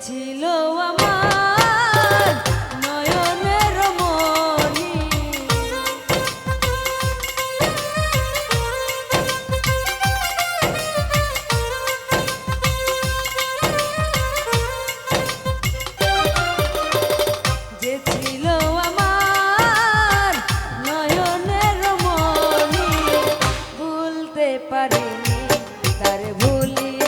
ছিল আমার নয়নের মনি। যে ছিল আমার নয়নের মনি। ভুলতে পারিনি তার ভুলি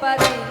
Padre.